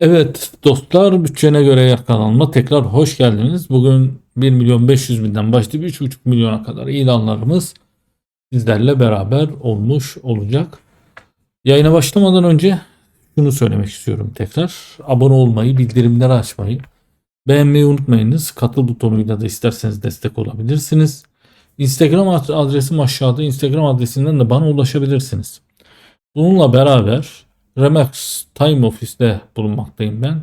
Evet dostlar bütçene göre yer kanalına tekrar hoş geldiniz. Bugün 1 milyon 500 binden başlayıp 3,5 milyona kadar ilanlarımız sizlerle beraber olmuş olacak. Yayına başlamadan önce şunu söylemek istiyorum tekrar. Abone olmayı, bildirimleri açmayı, beğenmeyi unutmayınız. Katıl butonuyla da isterseniz destek olabilirsiniz. Instagram adresim aşağıda. Instagram adresinden de bana ulaşabilirsiniz. Bununla beraber Remax Time Office'te bulunmaktayım ben.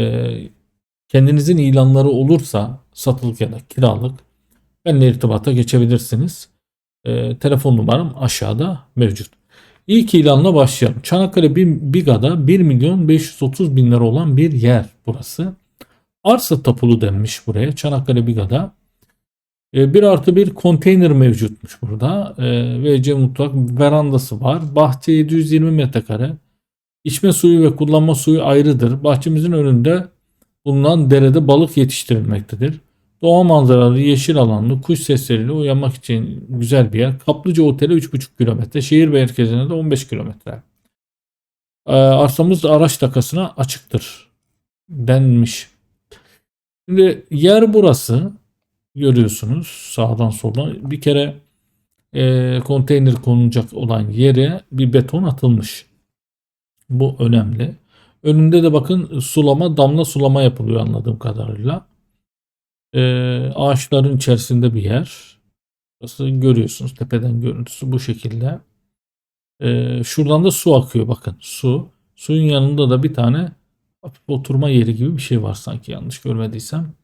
Ee, kendinizin ilanları olursa satılık ya da kiralık benimle irtibata geçebilirsiniz. Ee, telefon numaram aşağıda mevcut. İlk ilanla başlayalım. Çanakkale Biga'da 1 milyon 530 bin lira olan bir yer burası. Arsa tapulu denmiş buraya Çanakkale Biga'da. E, bir artı bir konteyner mevcutmuş burada. E, WC mutfak verandası var. Bahçe 720 metrekare. İçme suyu ve kullanma suyu ayrıdır. Bahçemizin önünde bulunan derede balık yetiştirilmektedir. Doğa manzaralı, yeşil alanlı, kuş sesleriyle uyanmak için güzel bir yer. Kaplıca Oteli 3,5 kilometre. Şehir merkezine de 15 kilometre. Ee, arsamız araç takasına açıktır. Denmiş. Şimdi yer burası. Görüyorsunuz sağdan soldan. Bir kere e, konteyner konulacak olan yere bir beton atılmış. Bu önemli. Önünde de bakın sulama, damla sulama yapılıyor anladığım kadarıyla. Ee, ağaçların içerisinde bir yer. Burası görüyorsunuz tepeden görüntüsü bu şekilde. Ee, şuradan da su akıyor bakın su. Suyun yanında da bir tane oturma yeri gibi bir şey var sanki yanlış görmediysem.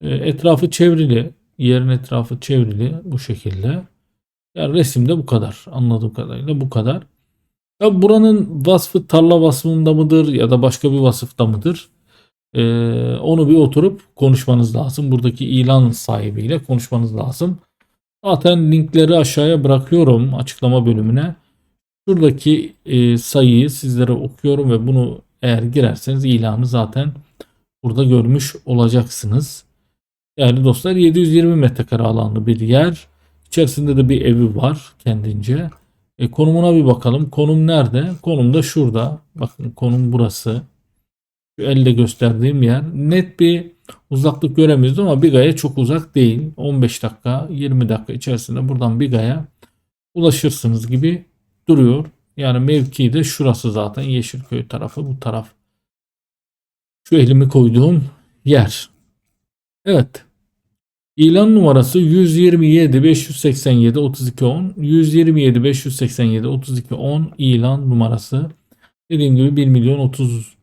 Ee, etrafı çevrili. Yerin etrafı çevrili bu şekilde. Yani resimde bu kadar. Anladığım kadarıyla bu kadar. Ya buranın vasfı tarla vasfında mıdır ya da başka bir vasıfta mıdır? Ee, onu bir oturup konuşmanız lazım. Buradaki ilan sahibiyle konuşmanız lazım. Zaten linkleri aşağıya bırakıyorum açıklama bölümüne. Şuradaki e, sayıyı sizlere okuyorum ve bunu eğer girerseniz ilanı zaten burada görmüş olacaksınız. Yani dostlar 720 metrekare alanlı bir yer. İçerisinde de bir evi var kendince. E, konumuna bir bakalım. Konum nerede? Konum da şurada. Bakın konum burası. Şu elle gösterdiğim yer. Net bir uzaklık göremiyoruz ama Biga'ya çok uzak değil. 15 dakika 20 dakika içerisinde buradan Biga'ya ulaşırsınız gibi duruyor. Yani mevki de şurası zaten Yeşilköy tarafı bu taraf. Şu elimi koyduğum yer. Evet. İlan numarası 127 587 32 10 127 587 32 10 ilan numarası. Dediğim gibi 1 milyon 30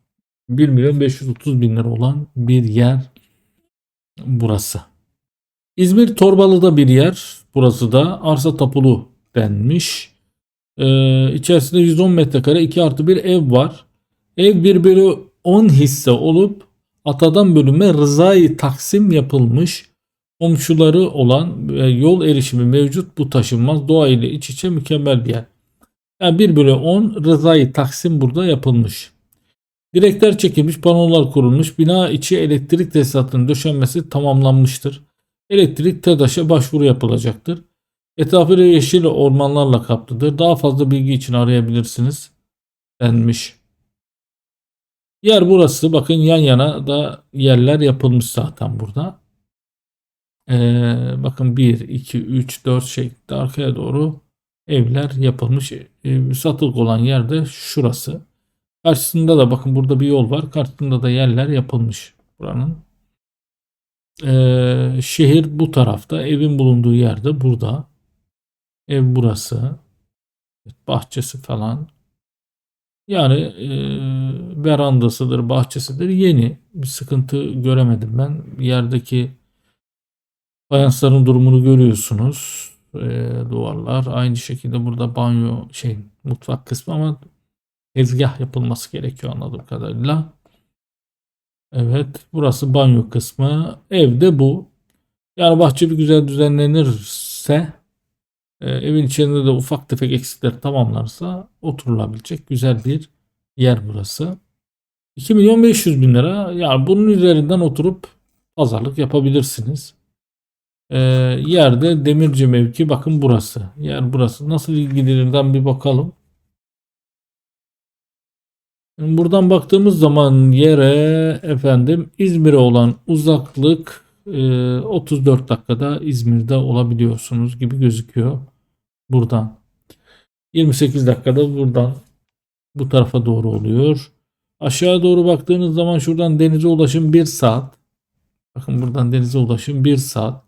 1 milyon 530 bin lira olan bir yer burası. İzmir Torbalı'da bir yer. Burası da arsa tapulu denmiş. Ee, içerisinde 110 metrekare 2 artı bir ev var. Ev 1 bölü 10 hisse olup atadan bölüme rızayı taksim yapılmış komşuları olan ve yol erişimi mevcut bu taşınmaz doğa ile iç içe mükemmel bir yer. Yani 1 bölü 10 rızayı taksim burada yapılmış. Direkler çekilmiş, panolar kurulmuş, bina içi elektrik tesisatının döşenmesi tamamlanmıştır. Elektrik TEDAŞ'a başvuru yapılacaktır. Etrafı yeşil ormanlarla kaplıdır. Daha fazla bilgi için arayabilirsiniz denmiş. Yer burası. Bakın yan yana da yerler yapılmış zaten burada. Ee, bakın 1, 2, 3, 4 şeklinde arkaya doğru evler yapılmış. Ee, satılık olan yerde şurası. Karşısında da bakın burada bir yol var. Karşısında da yerler yapılmış buranın. Ee, şehir bu tarafta. Evin bulunduğu yerde burada. Ev burası. Bahçesi falan. Yani e, verandasıdır, bahçesidir. Yeni. Bir sıkıntı göremedim ben. Yerdeki Fayansların durumunu görüyorsunuz. E, duvarlar. Aynı şekilde burada banyo şey mutfak kısmı ama tezgah yapılması gerekiyor anladığım kadarıyla. Evet. Burası banyo kısmı. Evde bu. Yani bahçe bir güzel düzenlenirse e, evin içerisinde de ufak tefek eksikler tamamlarsa oturulabilecek güzel bir yer burası. 2 milyon 500 bin lira. Yani bunun üzerinden oturup pazarlık yapabilirsiniz. E, yerde demirci mevki bakın burası. Yer burası. Nasıl ilgililirden bir bakalım. Buradan baktığımız zaman yere efendim İzmir'e olan uzaklık e, 34 dakikada İzmir'de olabiliyorsunuz gibi gözüküyor buradan. 28 dakikada buradan bu tarafa doğru oluyor. Aşağı doğru baktığınız zaman şuradan denize ulaşım 1 saat. Bakın buradan denize ulaşım 1 saat.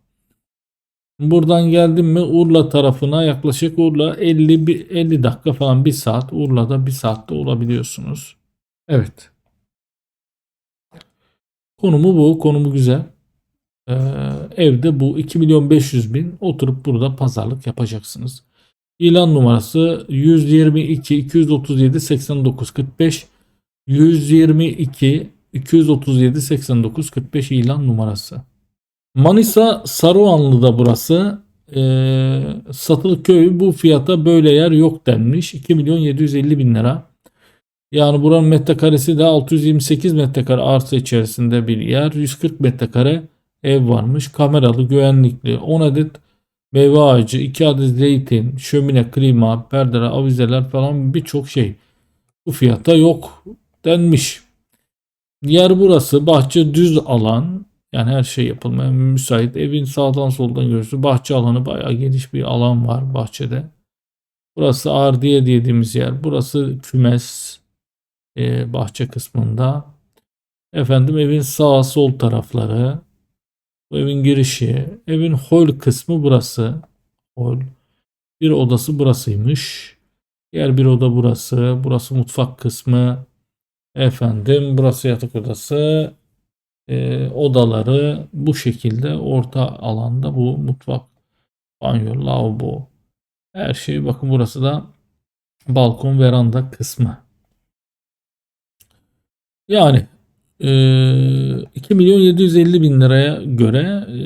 Buradan geldim mi Urla tarafına yaklaşık Urla 50 bir- 50 dakika falan 1 saat. Urla'da 1 saatte olabiliyorsunuz. Evet. Konumu bu. Konumu güzel. Ee, evde bu 2 milyon 500 bin oturup burada pazarlık yapacaksınız. İlan numarası 122 237 89 45 122 237 89 45 ilan numarası. Manisa Saruhanlı'da burası. Ee, satılık köy bu fiyata böyle yer yok denmiş. 2 milyon 750 bin lira. Yani buranın metrekaresi de 628 metrekare arsa içerisinde bir yer. 140 metrekare ev varmış. Kameralı, güvenlikli. 10 adet meyve ağacı, 2 adet zeytin, şömine, klima, perdeler, avizeler falan birçok şey. Bu fiyata yok denmiş. Yer burası. Bahçe düz alan. Yani her şey yapılmaya müsait. Evin sağdan soldan görüyorsunuz. Bahçe alanı bayağı geniş bir alan var bahçede. Burası ardiye dediğimiz yer. Burası kümes e, bahçe kısmında. Efendim evin sağ sol tarafları. Bu evin girişi. Evin hol kısmı burası. Hol. Bir odası burasıymış. Diğer bir oda burası. Burası mutfak kısmı. Efendim burası yatak odası. E, odaları bu şekilde orta alanda bu mutfak, banyo, lavabo. Her şey bakın burası da balkon veranda kısmı. Yani e, 2 milyon 750 bin liraya göre e,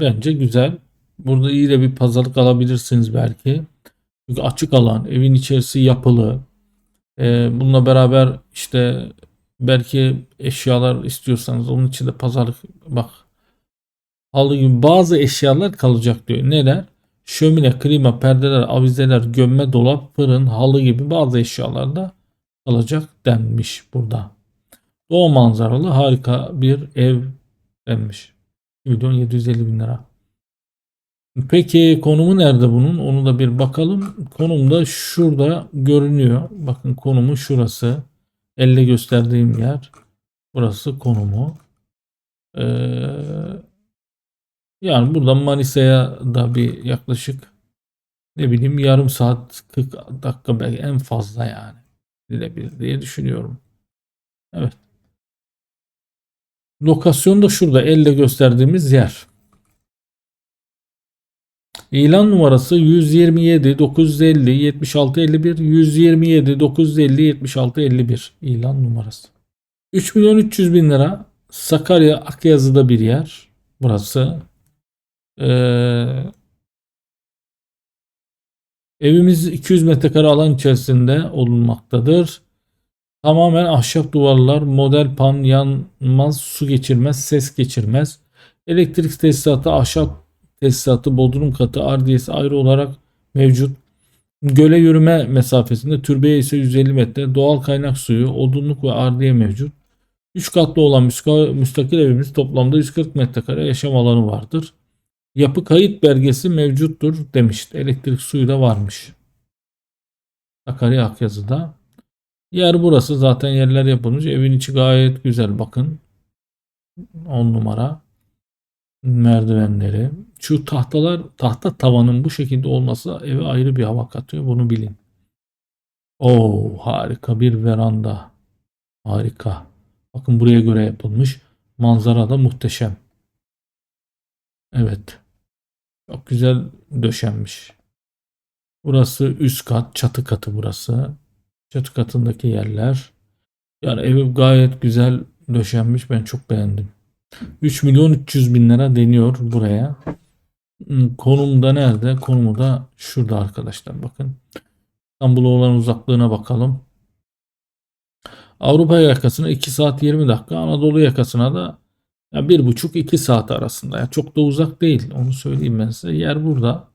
bence güzel. Burada iyi de bir pazarlık alabilirsiniz belki. Çünkü açık alan, evin içerisi yapılı. E, bununla beraber işte belki eşyalar istiyorsanız onun için de pazarlık bak halı gibi bazı eşyalar kalacak diyor. Neler? Şömine, klima, perdeler, avizeler, gömme dolap, fırın, halı gibi bazı eşyalar da kalacak denmiş burada. Doğu manzaralı harika bir ev denmiş. 1 milyon 750 bin lira. Peki konumu nerede bunun? Onu da bir bakalım. Konum da şurada görünüyor. Bakın konumu şurası. Elle gösterdiğim yer. Burası konumu. Ee, yani buradan Manisa'ya da bir yaklaşık ne bileyim yarım saat 40 dakika belki en fazla yani gidilebilir diye düşünüyorum. Evet. Lokasyon da şurada elle gösterdiğimiz yer. İlan numarası 127 950 76 51 127 950 76 51 ilan numarası. 3 milyon 300 bin lira Sakarya Akyazı'da bir yer. Burası. Ee, evimiz 200 metrekare alan içerisinde olunmaktadır. Tamamen ahşap duvarlar, model pan yanmaz, su geçirmez, ses geçirmez. Elektrik tesisatı, ahşap tesisatı, bodrum katı, ardiyesi ayrı olarak mevcut. Göle yürüme mesafesinde, türbeye ise 150 metre, doğal kaynak suyu, odunluk ve ardiye mevcut. 3 katlı olan müstakil evimiz toplamda 140 metrekare yaşam alanı vardır. Yapı kayıt belgesi mevcuttur demişti. Elektrik suyu da varmış. Sakarya Akyazı'da. Yer burası zaten yerler yapılmış. Evin içi gayet güzel bakın. 10 numara. Merdivenleri. Şu tahtalar tahta tavanın bu şekilde olması eve ayrı bir hava katıyor. Bunu bilin. Oo harika bir veranda. Harika. Bakın buraya göre yapılmış. Manzara da muhteşem. Evet. Çok güzel döşenmiş. Burası üst kat, çatı katı burası. Çatı katındaki yerler. Yani evi gayet güzel döşenmiş. Ben çok beğendim. 3 milyon 300 bin lira deniyor buraya. Hmm, Konumda nerede? Konumu da şurada arkadaşlar bakın. İstanbul'a olan uzaklığına bakalım. Avrupa yakasına 2 saat 20 dakika. Anadolu yakasına da ya 1,5-2 saat arasında. Ya çok da uzak değil. Onu söyleyeyim ben size. Yer burada.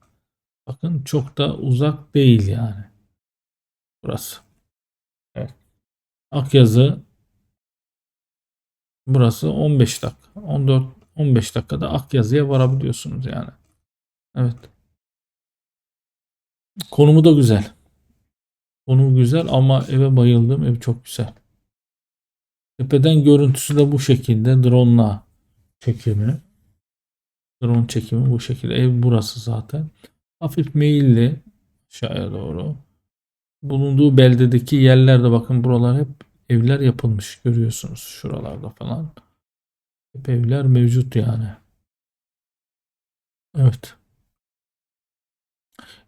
Bakın çok da uzak değil yani. Burası. Evet. Akyazı burası 15 dakika. 14 15 dakikada Akyazı'ya varabiliyorsunuz yani. Evet. Konumu da güzel. Konumu güzel ama eve bayıldım. Ev çok güzel. Tepeden görüntüsü de bu şekilde drone'la çekimi. Drone çekimi bu şekilde. Ev burası zaten. Hafif meyilli aşağıya doğru. Bulunduğu beldedeki yerlerde bakın buralar hep evler yapılmış görüyorsunuz şuralarda falan. Hep evler mevcut yani. Evet.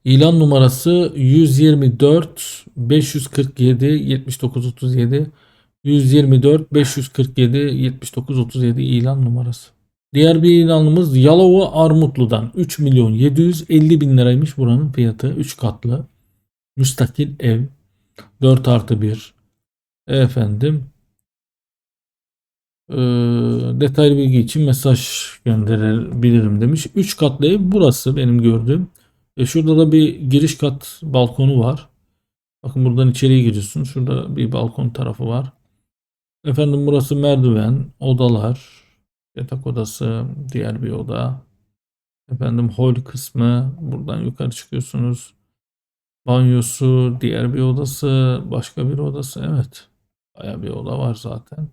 İlan numarası 124 547 79 37 124 547 79 37 ilan numarası. Diğer bir ilanımız Yalova Armutlu'dan 3 milyon 750 bin liraymış buranın fiyatı. 3 katlı. Müstakil ev. 4 artı 1. Efendim. Ee, detaylı bilgi için mesaj gönderebilirim demiş. 3 katlı ev burası benim gördüğüm. E şurada da bir giriş kat balkonu var. Bakın buradan içeriye giriyorsun. Şurada bir balkon tarafı var. Efendim burası merdiven, odalar, yatak odası, diğer bir oda. Efendim hol kısmı, buradan yukarı çıkıyorsunuz. Banyosu, diğer bir odası, başka bir odası. Evet. Baya bir oda var zaten.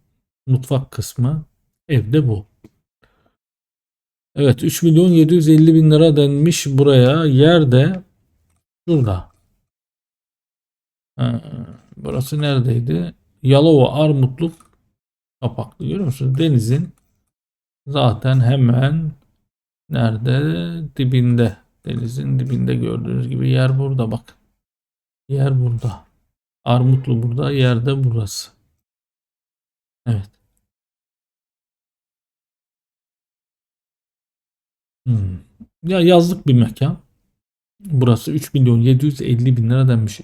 Mutfak kısmı. Evde bu. Evet 3 milyon 750 bin lira denmiş buraya. Yerde şurada. Ha, burası neredeydi? Yalova Armutluk kapaklı görüyor musunuz? Denizin zaten hemen nerede? Dibinde. Denizin dibinde gördüğünüz gibi yer burada bak. Yer burada. Armutlu burada, yerde burası. Evet. Hmm. Ya yazlık bir mekan. Burası 3 milyon 750 bin lira denmiş.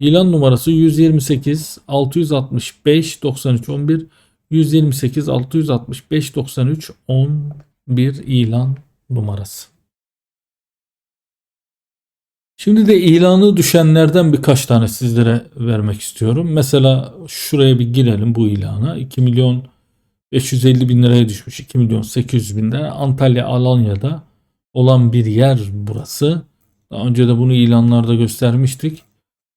İlan numarası 128 665 93 11 128 665 93 11 ilan numarası. Şimdi de ilanı düşenlerden birkaç tane sizlere vermek istiyorum. Mesela şuraya bir girelim bu ilana. 2 milyon 550 bin liraya düşmüş. 2 milyon 800 bin lira. Antalya Alanya'da olan bir yer burası. Daha önce de bunu ilanlarda göstermiştik.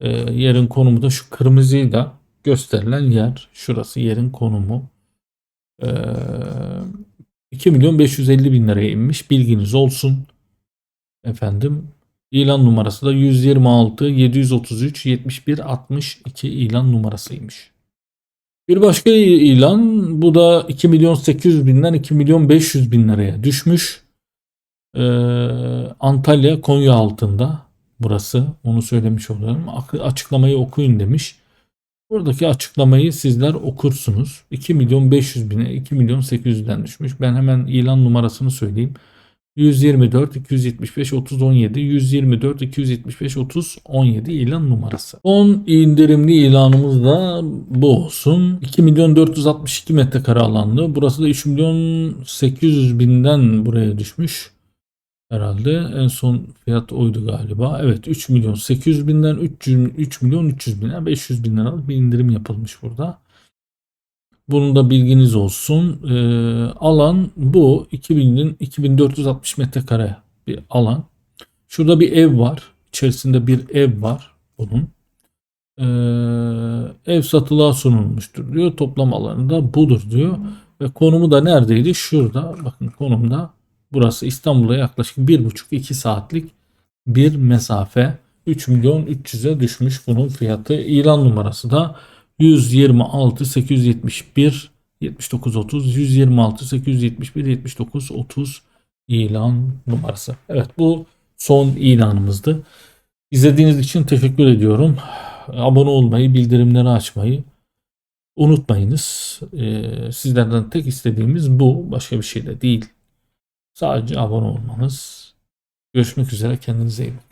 E, yerin konumu da şu kırmızıyla gösterilen yer. Şurası yerin konumu. E, 2 milyon 550 bin liraya inmiş. Bilginiz olsun. Efendim ilan numarası da 126 733 71 62 ilan numarasıymış. Bir başka ilan bu da 2 milyon 800 binden 2 milyon 500 bin liraya düşmüş. Ee, Antalya Konya altında burası onu söylemiş olalım. Açıklamayı okuyun demiş. Buradaki açıklamayı sizler okursunuz. 2 milyon 500 bine 2 milyon 800'den düşmüş. Ben hemen ilan numarasını söyleyeyim. 124 275 30 17 124 275 30 17 ilan numarası. Son indirimli ilanımız da bu olsun. 2 milyon 462 metrekare alanlı. Burası da 3 milyon 800 binden buraya düşmüş. Herhalde en son fiyat oydu galiba. Evet 3 milyon 800 binden 300, 3 milyon 300 bine 500 bin liralık bir indirim yapılmış burada. Bunun da bilginiz olsun. Ee, alan bu 2000'in 2460 metrekare bir alan. Şurada bir ev var. İçerisinde bir ev var bunun. Ee, ev satılığa sunulmuştur diyor. Toplam alanı da budur diyor. Ve konumu da neredeydi? Şurada. Bakın konumda burası İstanbul'a yaklaşık 1,5-2 saatlik bir mesafe. 3 milyon 300'e düşmüş bunun fiyatı. İlan numarası da 126 871 79 30 126 871 79 30 ilan numarası. Evet bu son ilanımızdı. İzlediğiniz için teşekkür ediyorum. Abone olmayı, bildirimleri açmayı unutmayınız. Ee, sizlerden tek istediğimiz bu. Başka bir şey de değil. Sadece abone olmanız. Görüşmek üzere. Kendinize iyi bakın.